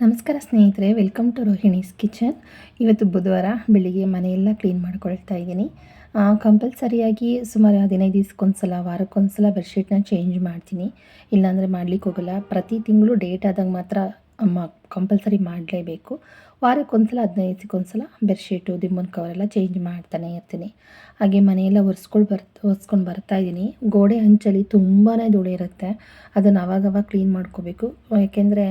ನಮಸ್ಕಾರ ಸ್ನೇಹಿತರೆ welcome to Rohini's kitchen. ಇವತ್ತು ಬುಧವಾರ ಬೆಳಿಗ್ಗೆ ಮನೆಯೆಲ್ಲ ಕ್ಲೀನ್ ಮಾಡ್ಕೊಳ್ತಾ ಇದ್ದೀನಿ. ಕಂಪಲ್ಸರಿಯಾಗಿ ಸುಮಾರು ಹದಿನೈದು ದಿವ್ಸಕ್ಕೊಂದ್ಸಲ, ವಾರಕ್ಕೊಂದ್ಸಲ ಬೆಡ್ಶೀಟ್ನ ಚೇಂಜ್ ಮಾಡ್ತೀನಿ. ಇಲ್ಲಾಂದರೆ ಮಾಡ್ಲಿಕ್ಕೆ ಹೋಗಲ್ಲ ಪ್ರತಿ ತಿಂಗಳು ಡೇಟ್ ಆದಾಗ ಮಾತ್ರ ಅಮ್ಮ ಕಂಪಲ್ಸರಿ ಮಾಡಲೇಬೇಕು. ವಾರಕ್ಕೊಂದ್ಸಲ ಹದಿನೈದು ದಿವಸಕ್ಕೊಂದ್ಸಲ ಬೆಡ್ಶೀಟು ಕವರ್ ಕವರೆಲ್ಲ ಚೇಂಜ್ ಮಾಡ್ತಾನೆ ಇರ್ತೀನಿ. ಹಾಗೆ ಮನೆಯೆಲ್ಲ ಒರೆಸ್ಕೊಂಡು ಬರ್, ಒರೆಸ್ಕೊಂಡು ಬರ್ತಾ ಇದ್ದೀನಿ. ಗೋಡೆ ಹಂಚಲ್ಲಿ ತುಂಬಾ ಧೂಳು ಇರುತ್ತೆ. ಅದನ್ನು ಅವಾಗವಾಗ ಕ್ಲೀನ್ ಮಾಡ್ಕೋಬೇಕು. ಯಾಕೆಂದರೆ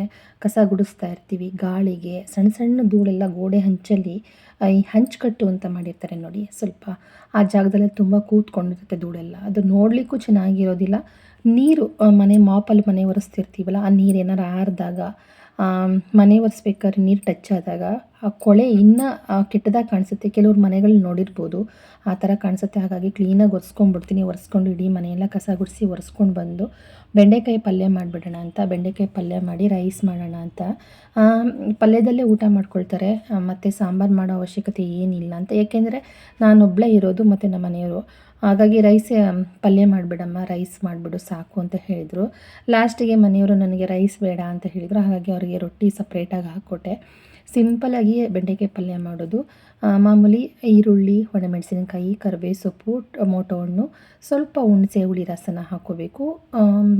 ಕಸ ಗುಡಿಸ್ತಾ ಇರ್ತೀವಿ ಗಾಳಿಗೆ. ಸಣ್ಣ ಸಣ್ಣ ಧೂಳೆಲ್ಲ ಗೋಡೆ ಹಂಚಲ್ಲಿ ಈ ಹಂಚ್ಕಟ್ಟು ಅಂತ ಮಾಡಿರ್ತಾರೆ ನೋಡಿ. ಸ್ವಲ್ಪ ಆ ಜಾಗದಲ್ಲಿ ತುಂಬ ಕೂತ್ಕೊಂಡಿರುತ್ತೆ ಧೂಳೆಲ್ಲ. ಅದು ನೋಡಲಿಕ್ಕೂ ಚೆನ್ನಾಗಿರೋದಿಲ್ಲ. ನೀರು ಮನೆ ಮಾಪಲ್ಲಿ ಮನೆ ಒರೆಸ್ತಿರ್ತೀವಲ್ಲ, ಆ ನೀರು ಏನಾರು ಆರಿದಾಗ ಮನೆ ಒರೆಸ್ಬೇಕಾದ್ರೆ ನೀರು ಟಚ್ ಆದಾಗ ಆ ಕೊಳೆ ಇನ್ನೂ ಕೆಟ್ಟದಾಗಿ ಕಾಣಿಸುತ್ತೆ. ಕೆಲವ್ರು ಮನೆಗಳು ನೋಡಿರ್ಬೋದು. ಆ ಥರ ಕಾಣಿಸುತ್ತೆ. ಹಾಗಾಗಿ ಕ್ಲೀನಾಗಿ ಒರೆಸ್ಕೊಂಡ್ಬಿಡ್ತೀನಿ. ಒರೆಸ್ಕೊಂಡು ಇಡೀ ಮನೆಯೆಲ್ಲ ಕಸ ಗುಡಿಸಿ ಒರೆಸ್ಕೊಂಡು ಬಂದು ಬೆಂಡೆಕಾಯಿ ಪಲ್ಯ ಮಾಡಿಬಿಡೋಣ ಅಂತ, ಬೆಂಡೆಕಾಯಿ ಪಲ್ಯ ಮಾಡಿ ರೈಸ್ ಮಾಡೋಣ ಅಂತ. ಪಲ್ಯದಲ್ಲೇ ಊಟ ಮಾಡ್ಕೊಳ್ತಾರೆ. ಮತ್ತು ಸಾಂಬಾರು ಮಾಡೋ ಅವಶ್ಯಕತೆ ಏನಿಲ್ಲ ಅಂತ. ಏಕೆಂದರೆ ನಾನೊಬ್ಬಳೇ ಇರೋದು, ಮತ್ತು ನಮ್ಮ ಮನೆಯವರು ಹಾಗಾಗಿ ರೈಸ್ ಪಲ್ಯ ಮಾಡಿಬಿಡಮ್ಮ ರೈಸ್ ಮಾಡಿಬಿಡು ಸಾಕು ಅಂತ ಹೇಳಿದರು. ಲಾಸ್ಟಿಗೆ ಮನೆಯವರು ನನಗೆ ರೈಸ್ ಬೇಡ ಅಂತ ಹೇಳಿದರು. ಹಾಗಾಗಿ ಅವರಿಗೆ ರೊಟ್ಟಿ ಸಪ್ರೇಟಾಗಿ ಹಾಕ್ಕೊಟ್ಟೆ. ಸಿಂಪಲಾಗಿ ಬೆಂಡೆಕಾಯಿ ಪಲ್ಯ ಮಾಡೋದು. ಮಾಮೂಲಿ ಈರುಳ್ಳಿ, ಒಣಮೆಣಸಿನಕಾಯಿ ಕರಿಬೇ ಸೊಪ್ಪು ಟೊಮೊಟೊ ಹಣ್ಣು, ಸ್ವಲ್ಪ ಹುಣಸೆ ಹುಳಿ ರಸನ ಹಾಕ್ಕೋಬೇಕು.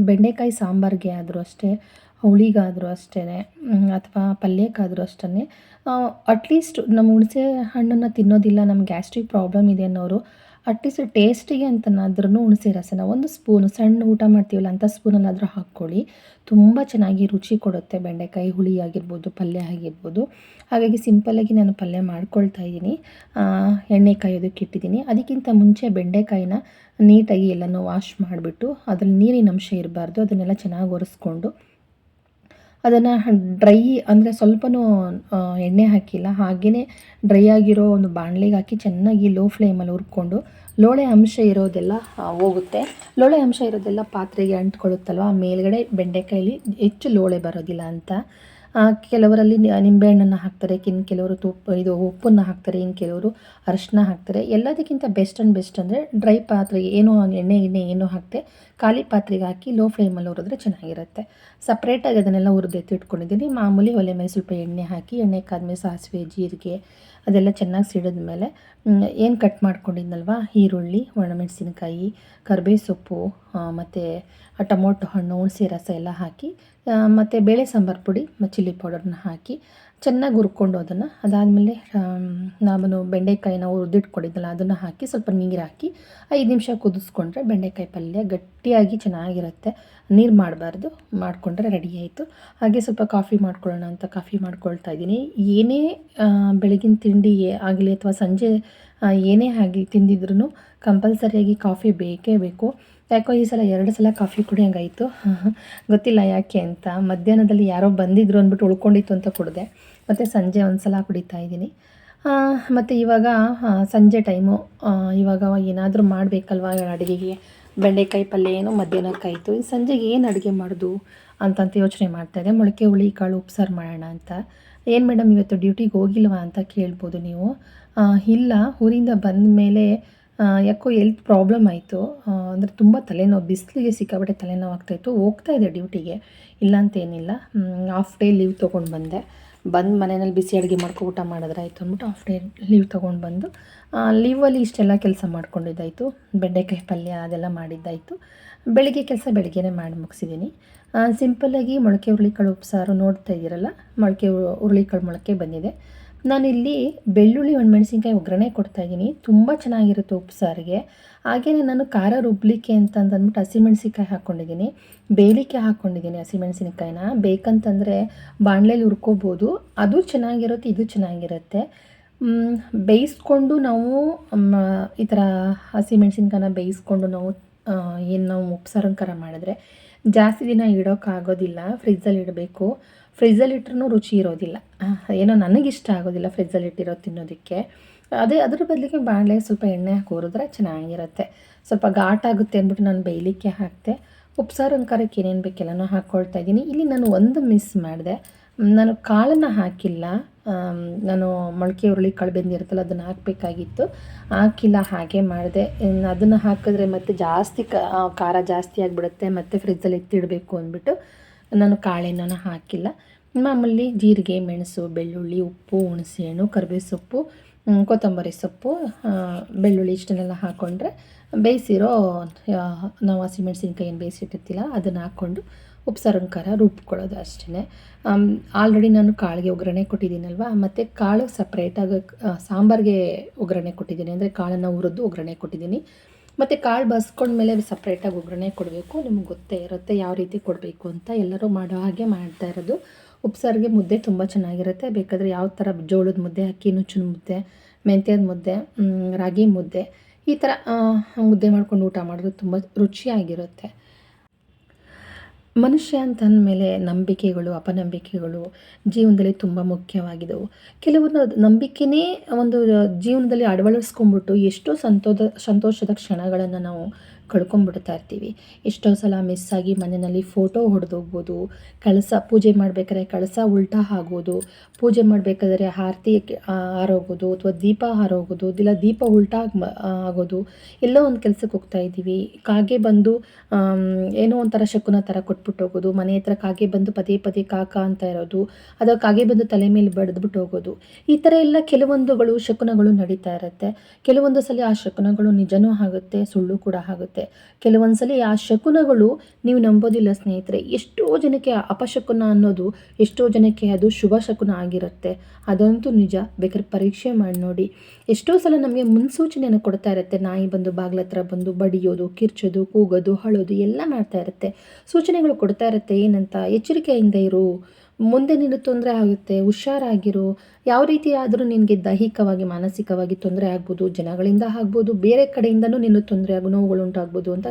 ಬೆಂಡೆಕಾಯಿ ಸಾಂಬಾರಿಗೆ ಆದರೂ ಅಷ್ಟೇ, ಹುಳಿಗಾದರೂ ಅಷ್ಟೇ ಅಥವಾ ಪಲ್ಯಕ್ಕಾದರೂ ಅಷ್ಟೇ ಅಟ್ಲೀಸ್ಟ್ ನಮ್ಮ ಹುಣಸೆ ಹಣ್ಣನ್ನು ತಿನ್ನೋದಿಲ್ಲ ನಮ್ಮ ಗ್ಯಾಸ್ಟ್ರಿಕ್ ಪ್ರಾಬ್ಲಮ್ ಇದೆ ಅನ್ನೋರು ಅಟ್ಲೀಸ್ಟ್ ಟೇಸ್ಟಿಗೆ ಅಂತನಾದ್ರೂ ಹುಣಸೆ ರಸನ. ಒಂದು ಸ್ಪೂನು ಸಣ್ಣ ಊಟ ಮಾಡ್ತೀವಲ್ಲ ಅಂಥ ಸ್ಪೂನಲ್ಲಾದರೂ ಹಾಕ್ಕೊಳ್ಳಿ. ತುಂಬ ಚೆನ್ನಾಗಿ ರುಚಿ ಕೊಡುತ್ತೆ ಬೆಂಡೆಕಾಯಿ ಹುಳಿ ಆಗಿರ್ಬೋದು, ಪಲ್ಯ ಆಗಿರ್ಬೋದು. ಹಾಗಾಗಿ ಸಿಂಪಲ್ಲಾಗಿ ನಾನು ಪಲ್ಯ ಮಾಡ್ಕೊಳ್ತಾ ಇದ್ದೀನಿ. ಎಣ್ಣೆ ಕಾಯೋದಕ್ಕೆ ಇಟ್ಟಿದ್ದೀನಿ. ಅದಕ್ಕಿಂತ ಮುಂಚೆ ಬೆಂಡೆಕಾಯಿನ ನೀಟಾಗಿ ಎಲ್ಲನೂ ವಾಶ್ ಮಾಡಿಬಿಟ್ಟು, ಅದ್ರಲ್ಲಿ ನೀರಿನ ಅಂಶ ಇರಬಾರ್ದು. ಅದನ್ನೆಲ್ಲ ಚೆನ್ನಾಗಿ ಒರೆಸ್ಕೊಂಡು ಅದನ್ನು ಡ್ರೈ ಅಂದರೆ ಸ್ವಲ್ಪನೂ ಎಣ್ಣೆ ಹಾಕಿಲ್ಲ. ಹಾಗೆಯೇ ಡ್ರೈ ಆಗಿರೋ ಒಂದು ಬಾಣಲೆಗೆ ಹಾಕಿ ಚೆನ್ನಾಗಿ ಲೋ ಫ್ಲೇಮಲ್ಲಿ ಹುರ್ಕೊಂಡು, ಲೋಳೆ ಅಂಶ ಇರೋದೆಲ್ಲ ಹೋಗುತ್ತೆ. ಲೋಳೆ ಅಂಶ ಇರೋದೆಲ್ಲ ಪಾತ್ರೆಗೆ ಅಂಟ್ಕೊಳ್ಳುತ್ತಲ್ವ? ಮೇಲ್ಗಡೆ ಬೆಂಡೆಕಾಯಲ್ಲಿ ಹೆಚ್ಚು ಲೋಳೆ ಬರೋದಿಲ್ಲ ಅಂತ. ಕೆಲವರಲ್ಲಿ ನಿಂಬೆಹಣ್ಣನ್ನು ಹಾಕ್ತಾರೆ ಇನ್ನು ಕೆಲವರು ತುಪ್ಪ, ಇದು ಉಪ್ಪನ್ನು ಹಾಕ್ತಾರೆ ಇನ್ನು ಕೆಲವರು ಅರಿಶಿನ ಹಾಕ್ತಾರೆ. ಎಲ್ಲದಕ್ಕಿಂತ ಬೆಸ್ಟ್ ಆ್ಯಂಡ್ ಬೆಸ್ಟ್ ಅಂದರೆ ಡ್ರೈ ಪಾತ್ರೆಗೆ ಏನು ಎಣ್ಣೆ ಎಣ್ಣೆ ಏನೂ ಹಾಕ್ತೆ ಖಾಲಿ ಪಾತ್ರೆಗೆ ಹಾಕಿ ಲೋ ಫ್ಲೇಮಲ್ಲಿ ಹುರಿದ್ರೆ ಚೆನ್ನಾಗಿರುತ್ತೆ. ಸಪ್ರೇಟಾಗಿ ಅದನ್ನೆಲ್ಲ ಹುರಿದು ಎತ್ತಿಟ್ಕೊಂಡಿದ್ದೀನಿ ಮಾಮೂಲಿ ಒಲೆ ಮೇಲೆ ಸ್ವಲ್ಪ ಎಣ್ಣೆ ಹಾಕಿ, ಎಣ್ಣೆ ಕಾದ್ಮೇಲೆ ಸಾಸಿವೆ, ಜೀರಿಗೆ ಅದೆಲ್ಲ ಚೆನ್ನಾಗಿ ಸಿಡಿದ ಮೇಲೆ ಏನು ಕಟ್ ಮಾಡ್ಕೊಂಡಿದ್ನಲ್ವ? ಈರುಳ್ಳಿ, ಒಣಮೆಣಸಿನಕಾಯಿ ಕರಿಬೇವು ಸೊಪ್ಪು ಮತ್ತು ಟೊಮೊಟೊ ಹಣ್ಣು, ಹುಣಸೆ ರಸ ಎಲ್ಲ ಹಾಕಿ ಮತ್ತು ಬೇಳೆ ಸಾಂಬಾರು ಪುಡಿ ಮತ್ತು ಚಿಲ್ಲಿ ಪೌಡರ್ನ ಹಾಕಿ ಚೆನ್ನಾಗಿ ಹುರ್ಕೊಂಡು ಅದನ್ನು, ಅದಾದಮೇಲೆ ನಾನು ಬೆಂಡೆಕಾಯಿನ ಹುರಿದಿಟ್ಕೊಂಡಿದ್ದಲ್ಲ, ಅದನ್ನು ಹಾಕಿ ಸ್ವಲ್ಪ ನೀರು ಹಾಕಿ ಐದು ನಿಮಿಷ ಕುದಿಸ್ಕೊಂಡ್ರೆ ಬೆಂಡೆಕಾಯಿ ಪಲ್ಯ ಗಟ್ಟಿಯಾಗಿ ಚೆನ್ನಾಗಿರುತ್ತೆ. ನೀರು ಮಾಡಬಾರ್ದು, ಮಾಡಿಕೊಂಡ್ರೆ ರೆಡಿ ಆಯಿತು. ಹಾಗೆ ಸ್ವಲ್ಪ ಕಾಫಿ ಮಾಡ್ಕೊಳ್ಳೋಣ ಅಂತ ಕಾಫಿ ಮಾಡ್ಕೊಳ್ತಾ ಇದ್ದೀನಿ. ಏನೇ ಬೆಳಗಿನ ತಿಂಡಿ ಆಗಲಿ ಅಥವಾ ಸಂಜೆ ಏನೇ ಆಗಿ ತಿಂದಿದ್ರು ಕಂಪಲ್ಸರಿಯಾಗಿ ಕಾಫಿ ಬೇಕೇ ಬೇಕು. ಯಾಕೋ ಈ ಸಲ ಎರಡು ಸಲ ಕಾಫಿ ಕುಡಿಯೋಂಗಾಯಿತು. ಗೊತ್ತಿಲ್ಲ ಯಾಕೆ ಅಂತ. ಮಧ್ಯಾಹ್ನದಲ್ಲಿ ಯಾರೋ ಬಂದಿದ್ರು ಅಂದ್ಬಿಟ್ಟು ಉಳ್ಕೊಂಡಿತ್ತು ಅಂತ ಕುಡಿದೆ. ಮತ್ತು ಸಂಜೆ ಒಂದು ಸಲ ಕುಡಿತಾ ಇದ್ದೀನಿ. ಮತ್ತು ಇವಾಗ ಸಂಜೆ ಟೈಮು ಇವಾಗ ಏನಾದರೂ ಮಾಡಬೇಕಲ್ವ? ಅಡುಗೆಗೆ? ಬೆಂಡೆಕಾಯಿ ಪಲ್ಯ ಏನು ಮಧ್ಯಾಹ್ನಕ್ಕಾಯಿತು ಇನ್ನು ಸಂಜೆಗೆ ಏನು ಅಡುಗೆ ಮಾಡೋದು ಅಂತಂತ ಯೋಚನೆ ಮಾಡ್ತಾ ಇದೆ ಮೊಳಕೆ ಹುಳಿ, ಕಾಳು ಉಪ್ಸಾರು ಮಾಡೋಣ ಅಂತ. ಏನು ಮೇಡಮ್ ಇವತ್ತು ಡ್ಯೂಟಿಗೆ ಹೋಗಿಲ್ವಾ ಅಂತ ಕೇಳ್ಬೋದು ನೀವು? ಇಲ್ಲ, ಊರಿಂದ ಬಂದ ಮೇಲೆ ಯಾಕೋ ಎಲ್ತ್ ಪ್ರಾಬ್ಲಮ್ ಆಯಿತು. ಅಂದರೆ ತುಂಬ ತಲೆನೋವು, ಬಿಸಿಲಿಗೆ ಸಿಕ್ಕಾಬಿಟ್ಟೆ ತಲೆನೋವು ಆಗ್ತಾಯಿತ್ತು ಹೋಗ್ತಾ ಇದೆ ಡ್ಯೂಟಿಗೆ ಇಲ್ಲ ಅಂತೇನಿಲ್ಲ ಹಾಫ್ ಡೇ ಲೀವ್ ತೊಗೊಂಡು ಬಂದೆ. ಬಂದು ಮನೆಯಲ್ಲಿ ಬಿಸಿ ಅಡುಗೆ ಮಾಡ್ಕೊ, ಊಟ ಮಾಡಿದ್ರೆ ಆಯಿತು ಅಂದ್ಬಿಟ್ಟು ಹಾಫ್ ಡೇ ಲೀವ್ ತೊಗೊಂಡು ಬಂದು ಲೀವಲ್ಲಿ ಇಷ್ಟೆಲ್ಲ ಕೆಲಸ ಮಾಡ್ಕೊಂಡಿದ್ದಾಯಿತು. ಬೆಂಡೆಕಾಯಿ ಪಲ್ಯ ಅದೆಲ್ಲ ಮಾಡಿದ್ದಾಯಿತು. ಬೆಳಿಗ್ಗೆ ಕೆಲಸ ಬೆಳಗ್ಗೆನೇ ಮಾಡಿ ಮುಗಿಸಿದ್ದೀನಿ. ಸಿಂಪಲ್ಲಾಗಿ ಮೊಳಕೆ, ಹುರುಳಿಕಾಳು ಉಪ್ಸಾರು ನೋಡ್ತಾ ಇದ್ದೀರಲ್ಲ, ಮೊಳಕೆ, ಹುರುಳಿಕಾಳು ಮೊಳಕೆ ಬಂದಿದೆ. ನಾನಿಲ್ಲಿ ಬೆಳ್ಳುಳ್ಳಿ ಮೆಣಸಿನ್ಕಾಯಿ ಒಗ್ಗರಣೆ ಕೊಡ್ತಾಯಿದ್ದೀನಿ ತುಂಬ ಚೆನ್ನಾಗಿರುತ್ತೆ ಉಪ್ಸಾರಿಗೆ ಹಾಗೆಯೇ ನಾನು ಖಾರ ರುಬ್ಲಿಕ್ಕೆ ಅಂತ ಅಂದ್ಬಿಟ್ಟು ಹಸಿಮೆಣ್ಸಿನ್ಕಾಯಿ ಹಾಕ್ಕೊಂಡಿದ್ದೀನಿ. ಬೇಲಿಕ್ಕೆ ಹಾಕ್ಕೊಂಡಿದ್ದೀನಿ ಹಸಿಮೆಣಸಿನ್ಕಾಯಿನ. ಬೇಕಂತಂದರೆ ಬಾಣಲೆಯಲ್ಲಿ ಹುರ್ಕೋಬೋದು. ಅದು ಚೆನ್ನಾಗಿರುತ್ತೆ, ಇದು ಚೆನ್ನಾಗಿರುತ್ತೆ. ಬೇಯಿಸ್ಕೊಂಡು ನಾವು ಈ ಥರ ಹಸಿಮೆಣ್ಸಿನ್ಕಾಯನ್ನ ಬೇಯಿಸ್ಕೊಂಡು ನಾವು ಏನು ನಾವು ಉಪ್ಸಾರಂಕರ ಮಾಡಿದ್ರೆ ಜಾಸ್ತಿ ದಿನ ಇಡೋಕ್ಕಾಗೋದಿಲ್ಲ. ಫ್ರಿಜ್ಜಲ್ಲಿ ಇಡಬೇಕು. ಫ್ರಿಜ್ಜಲ್ಲಿ ಇಟ್ರೂ ರುಚಿ ಇರೋದಿಲ್ಲ. ಏನೋ ನನಗಿಷ್ಟ ಆಗೋದಿಲ್ಲ ಫ್ರಿಜ್ಜಲ್ಲಿ ಇಟ್ಟಿರೋ ತಿನ್ನೋದಕ್ಕೆ. ಅದೇ ಅದ್ರ ಬದಲಿಗೆ ಬಾಣಲೆಗೆ ಸ್ವಲ್ಪ ಎಣ್ಣೆ ಹಾಕಿ ಹುರಿದ್ರೆ ಚೆನ್ನಾಗಿರುತ್ತೆ. ಸ್ವಲ್ಪ ಘಾಟಾಗುತ್ತೆ ಅಂದ್ಬಿಟ್ಟು ನಾನು ಬೇಯಲಿಕ್ಕೆ ಹಾಕಿದೆ ಉಪ್ಸಾರು, ಅಂಕಾರಕ್ಕೆ ಏನೇನು ಬೇಕೆಲ್ಲನೂ ಹಾಕ್ಕೊಳ್ತಾ ಇದ್ದೀನಿ. ಇಲ್ಲಿ ನಾನು ಒಂದು ಮಿಸ್ ಮಾಡಿದೆ. ನಾನು ಕಾಳನ್ನು ಹಾಕಿಲ್ಲ. ನಾನು ಮೊಳಕೆ ಹುರುಳಿ ಕಾಳು ಬೆಂದಿರುತ್ತಲ್ಲ ಅದನ್ನು ಹಾಕಬೇಕಾಗಿತ್ತು. ಹಾಕಿಲ್ಲ, ಹಾಗೆ ಮಾಡಿದೆ. ಅದನ್ನು ಹಾಕಿದ್ರೆ ಮತ್ತೆ ಜಾಸ್ತಿ ಖಾರ ಜಾಸ್ತಿ ಆಗಿಬಿಡುತ್ತೆ, ಮತ್ತು ಫ್ರಿಜ್ಜಲ್ಲಿ ಎತ್ತಿಡಬೇಕು ಅಂದ್ಬಿಟ್ಟು ನಾನು ಕಾಳೇನೂ ಹಾಕಿಲ್ಲ. ಮಾಮೂಲಿ ಜೀರಿಗೆ, ಮೆಣಸು, ಬೆಳ್ಳುಳ್ಳಿ, ಉಪ್ಪು, ಹುಣಸೆಹಣ್ಣು ಕರಿಬೇವು ಸೊಪ್ಪು ಕೊತ್ತಂಬರಿ ಸೊಪ್ಪು ಬೆಳ್ಳುಳ್ಳಿ ಇಷ್ಟನ್ನೆಲ್ಲ ಹಾಕ್ಕೊಂಡ್ರೆ ಬೇಯಿಸಿರೋ ನಾವು ಹಸಿಮೆಣ್ಸಿನ್ಕಾಯಿ ಏನು ಬೇಯಿಸಿಟ್ಟಿರ್ತಿಲ್ಲ, ಅದನ್ನು ಹಾಕ್ಕೊಂಡು ಉಪ್ಸಾರಿನ ಖಾರ ರುಬ್ಕೊಳ್ಳೋದು ಅಷ್ಟೇ ಆಲ್ರೆಡಿ ನಾನು ಕಾಳಿಗೆ ಒಗ್ಗರಣೆ ಕೊಟ್ಟಿದ್ದೀನಲ್ವ, ಮತ್ತು ಕಾಳು ಸಪ್ರೇಟಾಗಿ ಸಾಂಬಾರಿಗೆ ಒಗ್ಗರಣೆ ಕೊಟ್ಟಿದ್ದೀನಿ, ಅಂದರೆ ಕಾಳನ್ನು ಹುರಿದು ಒಗ್ಗರಣೆ ಕೊಟ್ಟಿದ್ದೀನಿ. ಮತ್ತು ಕಾಳು ಬಸ್ಕೊಂಡ್ಮೇಲೆ ಸಪ್ರೇಟಾಗಿ ಒಗ್ಗರಣೆ ಕೊಡಬೇಕು. ನಿಮ್ಗೆ ಗೊತ್ತೇ ಇರುತ್ತೆ ಯಾವ ರೀತಿ ಕೊಡಬೇಕು ಅಂತ ಎಲ್ಲರೂ ಮಾಡೋ ಹಾಗೆ ಮಾಡ್ತಾ ಇರೋದು. ಉಪ್ಸಾರಿಗೆ ಮುದ್ದೆ ತುಂಬ ಚೆನ್ನಾಗಿರುತ್ತೆ. ಬೇಕಾದರೆ ಯಾವ ಥರ ಜೋಳದ ಮುದ್ದೆ ಅಕ್ಕಿ ನುಚ್ಚಿನ ಮುದ್ದೆ, ಮೆಂತ್ಯದ ಮುದ್ದೆ ರಾಗಿ ಮುದ್ದೆ ಈ ಥರ ಮುದ್ದೆ ಮಾಡ್ಕೊಂಡು ಊಟ ಮಾಡೋದು ತುಂಬ ರುಚಿಯಾಗಿರುತ್ತೆ. ಮನುಷ್ಯ ಅಂದಮೇಲೆ ನಂಬಿಕೆಗಳು, ಅಪನಂಬಿಕೆಗಳು ಜೀವನದಲ್ಲಿ ತುಂಬ ಮುಖ್ಯವಾಗಿದ್ದವು ಕೆಲವೊಂದು ನಂಬಿಕೆನೇ ಒಂದು ಜೀವನದಲ್ಲಿ ಅಳವಡಿಸ್ಕೊಂಡ್ಬಿಟ್ಟು ಎಷ್ಟೋ ಸಂತೋದ, ಸಂತೋಷದ ಕ್ಷಣಗಳನ್ನು ನಾವು ಕಳ್ಕೊಂಡ್ಬಿಡ್ತಾ ಇರ್ತೀವಿ. ಎಷ್ಟೋ ಸಲ ಮಿಸ್ ಆಗಿ ಮನೆಯಲ್ಲಿ ಫೋಟೋ ಹೊಡೆದೋಗ್ಬೋದು, ಕಳಸ ಪೂಜೆ ಮಾಡಬೇಕಾದ್ರೆ ಕಳಸ ಉಲ್ಟಾ ಆಗೋದು ಪೂಜೆ ಮಾಡಬೇಕಾದ್ರೆ ಆರತಿ ಹಾರೋಗೋದು ಅಥವಾ ದೀಪ ಹಾರೋಗೋದು, ಇಲ್ಲ ದೀಪ ಉಲ್ಟಾ ಆಗೋದು, ಎಲ್ಲೋ ಒಂದು ಕೆಲಸಕ್ಕೆ ಹೋಗ್ತಾ ಇದ್ದೀವಿ. ಕಾಗೆ ಬಂದು ಏನೋ ಒಂಥರ ಶಕುನ ಥರ ಕೊಟ್ಬಿಟ್ಟು ಹೋಗೋದು, ಮನೆ ಹತ್ರ ಕಾಗೆ ಬಂದು ಪದೇ ಪದೇ ಕಾಕ ಅಂತ ಇರೋದು ಅದು ಕಾಗೆ ಬಂದು ತಲೆ ಮೇಲೆ ಬಡಿದ್ಬಿಟ್ಟು ಹೋಗೋದು, ಈ ಥರ ಎಲ್ಲ ಕೆಲವೊಂದುಗಳು ಶಕುನಗಳು ನಡೀತಾ ಇರುತ್ತೆ. ಕೆಲವೊಂದು ಸಲ ಆ ಶಕುನಗಳು ನಿಜನೂ ಆಗುತ್ತೆ, ಸುಳ್ಳು ಕೂಡ ಆಗುತ್ತೆ. ಕೆಲವೊಂದು ಸಲ ಆ ಶಕುನಗಳು ನೀವು ನಂಬೋದಿಲ್ಲ ಸ್ನೇಹಿತರೆ. ಎಷ್ಟೋ ಜನಕ್ಕೆ ಅಪಶಕುನ ಅನ್ನೋದು, ಎಷ್ಟೋ ಜನಕ್ಕೆ ಅದು ಶುಭ ಶಕುನ ಆಗಿರುತ್ತೆ. ಅದಂತೂ ನಿಜ. ಬೇಕಾದ್ರೆ ಪರೀಕ್ಷೆ ಮಾಡಿ ನೋಡಿ. ಎಷ್ಟೋ ಸಲ ನಮಗೆ ಮುನ್ಸೂಚನೆಯನ್ನು ಕೊಡ್ತಾ ಇರುತ್ತೆ. ನಾಯಿ ಬಂದು ಬಾಗ್ಲ ಹತ್ರ ಬಂದು ಬಡಿಯೋದು, ಕಿರ್ಚೋದು, ಕೂಗೋದು, ಹಳೋದು ಎಲ್ಲ ಮಾಡ್ತಾ ಇರುತ್ತೆ. ಸೂಚನೆಗಳು ಕೊಡ್ತಾ ಇರುತ್ತೆ. ಏನಂತ? ಎಚ್ಚರಿಕೆಯಿಂದ ಇರು. ಮುಂದೆ ನಿನಗೆ ತೊಂದರೆ ಆಗುತ್ತೆ, ಹುಷಾರಾಗಿರು. ಯಾವ ರೀತಿ ಆದರೂ ನಿನಗೆ ದೈಹಿಕವಾಗಿ, ಮಾನಸಿಕವಾಗಿ ತೊಂದರೆ ಆಗ್ಬೋದು, ಜನಗಳಿಂದ ಆಗ್ಬೋದು, ಬೇರೆ ಕಡೆಯಿಂದನೂ ನಿನ್ನ ತೊಂದರೆ ಆಗೋ, ನೋವುಗಳು ಉಂಟಾಗ್ಬೋದು ಅಂತ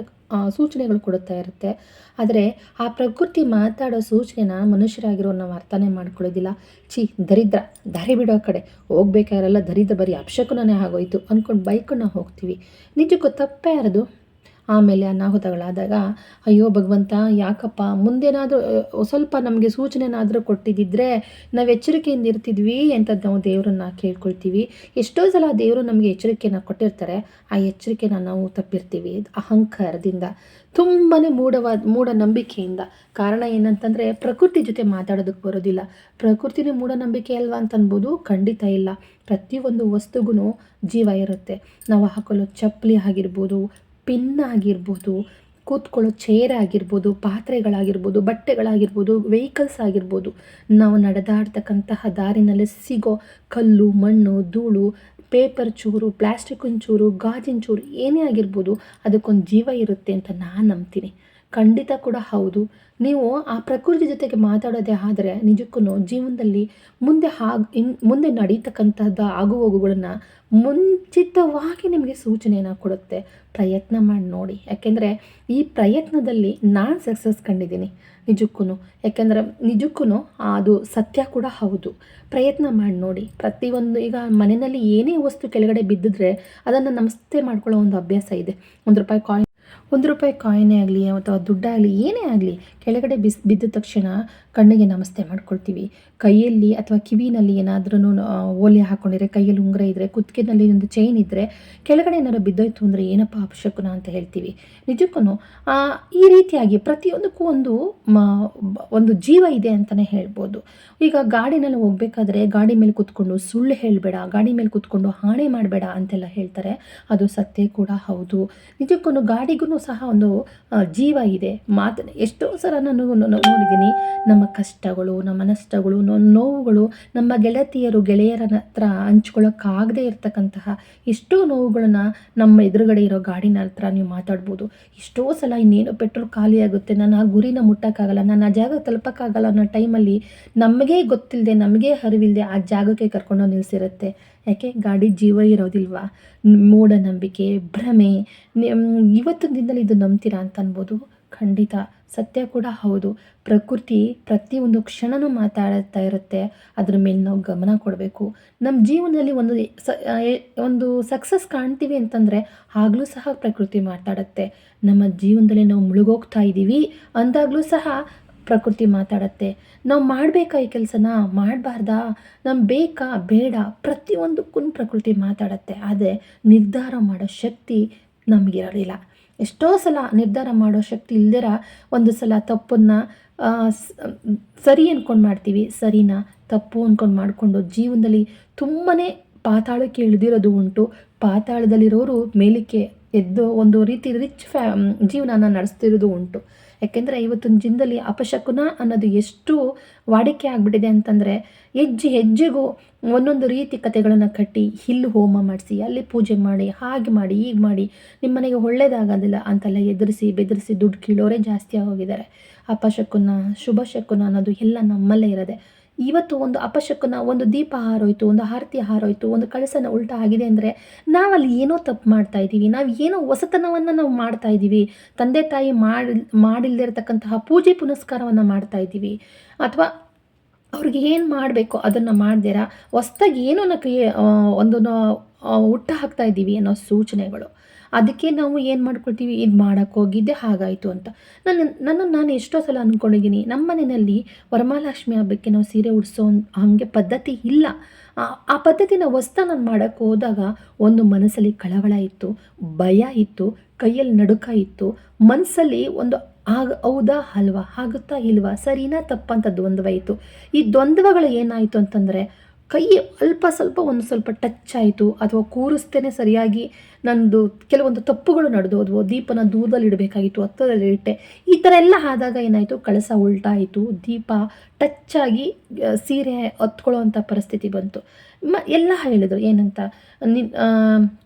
ಸೂಚನೆಗಳು ಕೊಡುತ್ತಾ ಇರುತ್ತೆ. ಆದರೆ ಆ ಪ್ರಕೃತಿ ಮಾತಾಡೋ ಸೂಚನೆನ ಮನುಷ್ಯರಾಗಿರೋ ನಾವು ಅರ್ಥನೇ ಮಾಡ್ಕೊಳ್ಳೋದಿಲ್ಲ. ಚಿ ದರಿದ್ರ, ದಾರಿ ಬಿಡೋ ಕಡೆ. ಹೋಗ್ಬೇಕಾರೆಲ್ಲ ದರಿದ್ರ ಬರೀ ಅಪಶಕುನೇ ಆಗೋಯ್ತು. ಅಂದ್ಕೊಂಡು ಬೈಕೊಂಡು ಹೋಗ್ತೀವಿ. ನಿಜಕ್ಕೂ ತಪ್ಪೇ ಇರೋದು ಆಮೇಲೆ ಅನಾಹುತಗಳಾದಾಗ, ಅಯ್ಯೋ ಭಗವಂತ, ಯಾಕಪ್ಪ? ಮುಂದೇನಾದರೂ ಸ್ವಲ್ಪ ನಮಗೆ ಸೂಚನೆನಾದರೂ ಕೊಟ್ಟಿದ್ದಿದ್ರೆ ನಾವು ಎಚ್ಚರಿಕೆಯಿಂದ ಇರ್ತಿದ್ವಿ ಅಂತ ನಾವು ದೇವರನ್ನ ಕೇಳ್ಕೊಳ್ತೀವಿ. ಎಷ್ಟೋ ಸಲ ದೇವರು ನಮಗೆ ಎಚ್ಚರಿಕೆನ ಕೊಟ್ಟಿರ್ತಾರೆ. ಆ ಎಚ್ಚರಿಕೆನ ನಾವು ತಪ್ಪಿರ್ತೀವಿ. ಅಹಂಕಾರದಿಂದ ತುಂಬಾ ಮೂಢವಾದ ಮೂಢನಂಬಿಕೆಯಿಂದ. ಕಾರಣ ಏನಂತಂದರೆ, ಪ್ರಕೃತಿ ಜೊತೆ ಮಾತಾಡೋದಕ್ಕೆ ಬರೋದಿಲ್ಲ. ಪ್ರಕೃತಿನೇ ಮೂಢನಂಬಿಕೆ ಅಲ್ವಾ ಅಂತ ಅನ್ಬೋದು ಖಂಡಿತ ಇಲ್ಲ. ಪ್ರತಿಯೊಂದು ವಸ್ತುಗೂ ಜೀವ ಇರುತ್ತೆ. ನಾವು ಹಾಕೊಳ್ಳೋ ಚಪ್ಪಲಿ ಆಗಿರ್ಬೋದು ಪಿನ್ ಆಗಿರ್ಬೋದು ಕೂತ್ಕೊಳ್ಳೋ ಚೇರ್ ಆಗಿರ್ಬೋದು ಪಾತ್ರೆಗಳಾಗಿರ್ಬೋದು, ಬಟ್ಟೆಗಳಾಗಿರ್ಬೋದು ವೆಹಿಕಲ್ಸ್ ಆಗಿರ್ಬೋದು, ನಾವು ನಡೆದಾಡ್ತಕ್ಕಂತಹ ದಾರಿನಲ್ಲಿ ಸಿಗೋ ಕಲ್ಲು, ಮಣ್ಣು, ಧೂಳು ಪೇಪರ್ ಚೂರು ಪ್ಲಾಸ್ಟಿಕ್ ಚೂರು, ಗಾಜಿನ ಚೂರು ಏನೇ ಆಗಿರ್ಬೋದು, ಅದಕ್ಕೊಂದು ಜೀವ ಇರುತ್ತೆ ಅಂತ ನಾನು ನಂಬ್ತೀನಿ. ಖಂಡಿತ ಕೂಡ ಹೌದು. ನೀವು ಆ ಪ್ರಕೃತಿ ಜೊತೆಗೆ ಮಾತಾಡೋದೇ ಆದರೆ ನಿಜಕ್ಕೂ ಜೀವನದಲ್ಲಿ ಮುಂದೆ ಹಾಗೆ ಇನ್ ಮುಂದೆ ನಡೀತಕ್ಕಂಥದ್ದು ಆಗು ಹೋಗುಗಳನ್ನು ಮುಂಚಿತವಾಗಿ ನಿಮಗೆ ಸೂಚನೆಯನ್ನು ಕೊಡುತ್ತೆ. ಪ್ರಯತ್ನ ಮಾಡಿ ನೋಡಿ. ಯಾಕೆಂದರೆ ಈ ಪ್ರಯತ್ನದಲ್ಲಿ ನಾನು ಸಕ್ಸಸ್ ಕಂಡಿದ್ದೀನಿ. ನಿಜಕ್ಕೂ. ಯಾಕೆಂದರೆ ನಿಜಕ್ಕೂ ಅದು ಸತ್ಯ ಕೂಡ ಹೌದು. ಪ್ರಯತ್ನ ಮಾಡಿ ನೋಡಿ. ಪ್ರತಿಯೊಂದು ಈಗ ಮನೆಯಲ್ಲಿ ಏನೇ ವಸ್ತು ಕೆಳಗಡೆ ಬಿದ್ದಿದ್ರೆ ಅದನ್ನು ನಮಸ್ತೆ ಮಾಡ್ಕೊಳ್ಳೋ ಒಂದು ಅಭ್ಯಾಸ ಇದೆ. ಒಂದು ರೂಪಾಯಿ ಕಾಯಿನ್ ಒಂದು ರೂಪಾಯಿ ಕಾಯಿನೇ ಆಗಲಿ ಅಥವಾ ದುಡ್ಡಾಗಲಿ ಏನೇ ಆಗಲಿ, ಕೆಳಗಡೆ ಬಿಸ್, ಬಿದ್ದ ತಕ್ಷಣ ಕಣ್ಣಿಗೆ ನಮಸ್ತೆ ಮಾಡ್ಕೊಳ್ತೀವಿ. ಕೈಯಲ್ಲಿ ಅಥವಾ ಕಿವಿನಲ್ಲಿ ಏನಾದ್ರೂ ಓಲೆ ಹಾಕ್ಕೊಂಡಿದ್ರೆ ಕೈಯಲ್ಲಿ ಉಂಗುರ ಇದ್ದರೆ ಕುತ್ತಿಗೆನಲ್ಲಿ ಒಂದು ಚೈನ್ ಇದ್ದರೆ ಕೆಳಗಡೆ ಏನಾದ್ರು ಬಿದ್ದೋಯ್ತು ಅಂದರೆ ಏನಪ್ಪ ಅಪಶಕುನ ಅಂತ ಹೇಳ್ತೀವಿ. ನಿಜಕ್ಕೂ ಈ ರೀತಿಯಾಗಿ ಪ್ರತಿಯೊಂದಕ್ಕೂ ಒಂದು ಒಂದು ಜೀವ ಇದೆ ಅಂತಲೇ ಹೇಳ್ಬೋದು. ಈಗ ಗಾಡಿನಲ್ಲಿ ಹೋಗ್ಬೇಕಾದ್ರೆ ಗಾಡಿ ಮೇಲೆ ಕೂತ್ಕೊಂಡು ಸುಳ್ಳು ಹೇಳಬೇಡ, ಗಾಡಿ ಮೇಲೆ ಕೂತ್ಕೊಂಡು ಹಾಣೆ ಮಾಡಬೇಡ ಅಂತೆಲ್ಲ ಹೇಳ್ತಾರೆ. ಅದು ಸತ್ಯ ಕೂಡ ಹೌದು. ನಿಜಕ್ಕೂ ಗಾಡಿಗೂ ಸಹ ಒಂದು ಜೀವ ಇದೆ. ಮಾತು ಎಷ್ಟೋ ಸಲ ನಾನು ನೋಡಿದ್ದೀನಿ. ನಮ್ಮ ಕಷ್ಟಗಳು, ನಮ್ಮ ನಷ್ಟಗಳು ನೋವುಗಳು ನಮ್ಮ ಗೆಳತಿಯರು ಗೆಳೆಯರ ಹತ್ರ ಹಂಚ್ಕೊಳ್ಳೋಕ್ಕಾಗದೇ ಇರತಕ್ಕಂತಹ ಎಷ್ಟೋ ನೋವುಗಳನ್ನ ನಮ್ಮ ಎದುರುಗಡೆ ಇರೋ ಗಾಡಿನ ಹತ್ರ ನೀವು ಮಾತಾಡ್ಬೋದು. ಎಷ್ಟೋ ಸಲ ಇನ್ನೇನು ಪೆಟ್ರೋಲ್ ಖಾಲಿ ಆಗುತ್ತೆ ನಾನು ಆ ಗುರಿನ ಮುಟ್ಟೋಕ್ಕಾಗಲ್ಲ ನಾನು ಆ ಜಾಗ ತಲುಪೋಕ್ಕಾಗಲ್ಲ ಅನ್ನೋ ಟೈಮಲ್ಲಿ ನಮಗೇ ಗೊತ್ತಿಲ್ಲದೆ ನಮಗೇ ಅರಿವಿಲ್ಲದೆ ಆ ಜಾಗಕ್ಕೆ ಕರ್ಕೊಂಡು ನಿಲ್ಲಿಸಿರುತ್ತೆ ಯಾಕೆ? ಗಾಡಿ ಜೀವ ಇರೋದಿಲ್ವಾ? ಮೂಢನಂಬಿಕೆ ಭ್ರಮೆ ಇವತ್ತಿನ ದಿನದಲ್ಲಿ ಇದು ನಂಬ್ತೀರಾ ಅಂತ ಅನ್ಬೋದು. ಖಂಡಿತ. ಸತ್ಯ ಕೂಡ ಹೌದು. ಪ್ರಕೃತಿ ಪ್ರತಿಯೊಂದು ಕ್ಷಣನೂ ಮಾತಾಡ್ತಾ ಇರುತ್ತೆ. ಅದ್ರ ಮೇಲೆ ನಾವು ಗಮನ ಕೊಡಬೇಕು. ನಮ್ಮ ಜೀವನದಲ್ಲಿ ಒಂದು ಒಂದು ಸಕ್ಸಸ್ ಕಾಣ್ತೀವಿ ಅಂತಂದರೆ ಆಗಲೂ ಸಹ ಪ್ರಕೃತಿ ಮಾತಾಡುತ್ತೆ. ನಮ್ಮ ಜೀವನದಲ್ಲಿ ನಾವು ಮುಳುಗೋಗ್ತಾ ಇದ್ದೀವಿ ಅಂದಾಗಲೂ ಸಹ ಪ್ರಕೃತಿ ಮಾತಾಡತ್ತೆ. ನಾವು ಮಾಡಬೇಕಾ ಈ ಕೆಲಸನ? ಮಾಡಬಾರ್ದಾ? ನಮ್ಗೆ ಬೇಕಾ? ಬೇಡ? ಪ್ರತಿಯೊಂದಕ್ಕೂ ಪ್ರಕೃತಿ ಮಾತಾಡತ್ತೆ. ಆದರೆ ನಿರ್ಧಾರ ಮಾಡೋ ಶಕ್ತಿ ನಮಗಿರಲಿಲ್ಲ. ಎಷ್ಟೋ ಸಲ ನಿರ್ಧಾರ ಮಾಡೋ ಶಕ್ತಿ ಇಲ್ದಿರ ಒಂದು ಸಲ ತಪ್ಪನ್ನು ಸರಿ ಅಂದ್ಕೊಂಡು ಮಾಡ್ತೀವಿ. ಸರಿನಾ ತಪ್ಪು ಅಂದ್ಕೊಂಡು ಮಾಡಿಕೊಂಡು ಜೀವನದಲ್ಲಿ ತುಂಬಾ ಪಾತಾಳಕ್ಕೆ ಇಳಿದಿರೋದು ಉಂಟು. ಪಾತಾಳದಲ್ಲಿರೋರು ಮೇಲಕ್ಕೆ ಎದ್ದು ಒಂದು ರೀತಿ ರಿಚ್ ಫ್ಯಾ ಜೀವನನ ನಡೆಸ್ತಿರೋದು ಉಂಟು. ಯಾಕೆಂದರೆ ಇವತ್ತಿನ ದಿನದಲ್ಲಿ ಅಪಶಕುನ ಅನ್ನೋದು ಎಷ್ಟು ವಾಡಿಕೆ ಆಗಿಬಿಟ್ಟಿದೆ ಅಂತಂದರೆ ಹೆಜ್ಜೆ ಹೆಜ್ಜೆಗೂ ಒಂದೊಂದು ರೀತಿ ಕಥೆಗಳನ್ನು ಕಟ್ಟಿ ಇಲ್ಲಿ ಹೋಮ ಮಾಡಿಸಿ, ಅಲ್ಲಿ ಪೂಜೆ ಮಾಡಿ, ಹಾಗೆ ಮಾಡಿ, ಹೀಗೆ ಮಾಡಿ ನಿಮ್ಮ ಮನೆಗೆ ಒಳ್ಳೇದಾಗೋದಿಲ್ಲ ಅಂತೆಲ್ಲ ಎದುರಿಸಿ, ಬೆದರಿಸಿ ದುಡ್ಡು ಕೀಳೋರೇ ಜಾಸ್ತಿ ಆಗೋಗಿದ್ದಾರೆ. ಅಪಶಕುನ ಶುಭ ಶಕುನ ಅನ್ನೋದು ಎಲ್ಲ ನಮ್ಮಲ್ಲೇ ಇರೋದೆ. ಇವತ್ತು ಒಂದು ಅಪಶಕುನ, ಒಂದು ದೀಪ ಹಾರೋಯ್ತು, ಒಂದು ಆರತಿ ಹಾರೋಯ್ತು, ಒಂದು ಕಳಸನ ಉಲ್ಟಾ ಆಗಿದೆ ಅಂದರೆ ನಾವಲ್ಲಿ ಏನೋ ತಪ್ಪು ಮಾಡ್ತಾ ಇದ್ದೀವಿ. ನಾವು ಏನೋ ಹೊಸತನವನ್ನು ನಾವು ಮಾಡ್ತಾ ಇದ್ದೀವಿ. ತಂದೆ ತಾಯಿ ಮಾಡಿ ಮಾಡಿಲ್ಲದೆ ಇರತಕ್ಕಂತಹ ಪೂಜೆ ಪುನಸ್ಕಾರವನ್ನು ಮಾಡ್ತಾ ಇದ್ದೀವಿ. ಅಥವಾ ಅವ್ರಿಗೆ ಏನು ಮಾಡಬೇಕು ಅದನ್ನು ಮಾಡ್ದಿರಾ? ಹೊಸ್ದಾಗಿ ಏನೋ ಕ್ರಿಯೆ ಒಂದು ಹುಟ್ಟು ಹಾಕ್ತಾ ಇದ್ದೀವಿ ಅನ್ನೋ ಸೂಚನೆಗಳು. ಅದಕ್ಕೆ ನಾವು ಏನು ಮಾಡ್ಕೊಳ್ತೀವಿ? ಇದು ಮಾಡೋಕ್ಕೆ ಹೋಗಿದ್ದೆ ಹಾಗಾಯಿತು ಅಂತ. ನನ್ನ ನನ್ನನ್ನು ನಾನು ಎಷ್ಟೋ ಸಲ ಅಂದ್ಕೊಂಡಿದ್ದೀನಿ ನಮ್ಮ ಮನೆಯಲ್ಲಿ ವರಮಹಾಲಕ್ಷ್ಮಿ ಹಬ್ಬಕ್ಕೆ ನಾವು ಸೀರೆ ಉಡಿಸೋ ಹಾಗೆ ಪದ್ಧತಿ ಇಲ್ಲ. ಆ- ಆ ಪದ್ಧತಿನ ವಸ್ತ ನಾನು ಮಾಡೋಕ್ಕೆ ಹೋದಾಗ ಒಂದು ಮನಸ್ಸಲ್ಲಿ ಕಳವಳ ಇತ್ತು, ಭಯ ಇತ್ತು, ಕೈಯಲ್ಲಿ ನಡುಕ ಇತ್ತು ಮನಸ್ಸಲ್ಲಿ ಒಂದು ಆಗ, ಹೌದಾ ಅಲ್ವಾ ಆಗುತ್ತಾ, ಇಲ್ವಾ, ಸರಿನಾ, ತಪ್ಪಂತ ದ್ವಂದ್ವ ಇತ್ತು. ಈ ದ್ವಂದ್ವಗಳು ಏನಾಯಿತು ಅಂತಂದರೆ ಕೈ ಅಲ್ಪ ಸ್ವಲ್ಪ, ಒಂದು ಸ್ವಲ್ಪ ಟಚ್ ಆಯಿತು. ಅಥವಾ ಕೂರಿಸ್ತೇನೆ ಸರಿಯಾಗಿ, ನಂದು ಕೆಲವೊಂದು ತಪ್ಪುಗಳು ನಡೆದು ನಡೆದೋದ್ವು ದೀಪನ ದೂರದಲ್ಲಿ ಇಡಬೇಕಾಗಿತ್ತು ಹತ್ತದಲ್ಲಿ ಇಟ್ಟೆ. ಈ ಥರ ಎಲ್ಲ ಆದಾಗ ಏನಾಯಿತು? ಕಳಸ ಉಲ್ಟಾಯಿತು ದೀಪ ಟಚ್ ಆಗಿ ಸೀರೆ ಹೊತ್ಕೊಳ್ಳೋವಂಥ ಪರಿಸ್ಥಿತಿ ಬಂತು. ಮ, ಎಲ್ಲ ಹೇಳಿದರು, ಏನಂತ? ನಿನ್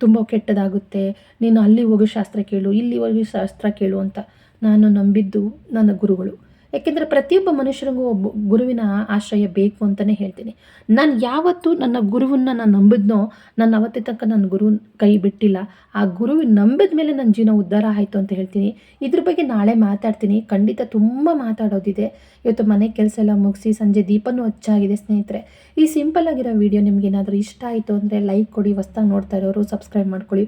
ತುಂಬ ಕೆಟ್ಟದಾಗುತ್ತೆ. ನೀನು ಅಲ್ಲಿ ಹೋಗಿ ಶಾಸ್ತ್ರ ಕೇಳು ಇಲ್ಲಿ ಹೋಗಿ ಶಾಸ್ತ್ರ ಕೇಳು ಅಂತ. ನಾನು ನಂಬಿದ್ದು ನನ್ನ ಗುರುಗಳು. ಯಾಕೆಂದರೆ ಪ್ರತಿಯೊಬ್ಬ ಮನುಷ್ಯರಿಗೂ ಒಬ್ಬ ಗುರುವಿನ ಆಶ್ರಯ ಬೇಕು ಅಂತಲೇ ಹೇಳ್ತೀನಿ. ನಾನು ಯಾವತ್ತೂ ನನ್ನ ಗುರುವನ್ನ ನಾನು ನಂಬಿದ್ನೋ, ನಾನು ಅವತ್ತೇ ತನಕ ನನ್ನ ಗುರು ಕೈ ಬಿಟ್ಟಿಲ್ಲ, ಆ ಗುರುವಿನ ನಂಬಿದ ಮೇಲೆ ನನ್ನ ಜೀವನ ಉದ್ಧಾರ ಆಯಿತು ಅಂತ ಹೇಳ್ತೀನಿ. ಇದ್ರ ಬಗ್ಗೆ ನಾಳೆ ಮಾತಾಡ್ತೀನಿ. ಖಂಡಿತ ತುಂಬ ಮಾತಾಡೋದಿದೆ. ಇವತ್ತು ಮನೆ ಕೆಲಸ ಎಲ್ಲ ಮುಗಿಸಿ ಸಂಜೆ ದೀಪನೂ ಹಚ್ಚಾಗಿದೆ ಸ್ನೇಹಿತರೆ. ಈ ಸಿಂಪಲ್ ಆಗಿರೋ ವಿಡಿಯೋ ನಿಮ್ಗೆ ಏನಾದರೂ ಇಷ್ಟ ಆಯಿತು ಅಂದರೆ ಲೈಕ್ ಕೊಡಿ, ಹೊಸ್ದಾಗಿ ನೋಡ್ತಾ ಇರೋರು ಸಬ್ಸ್ಕ್ರೈಬ್ ಮಾಡ್ಕೊಳ್ಳಿ.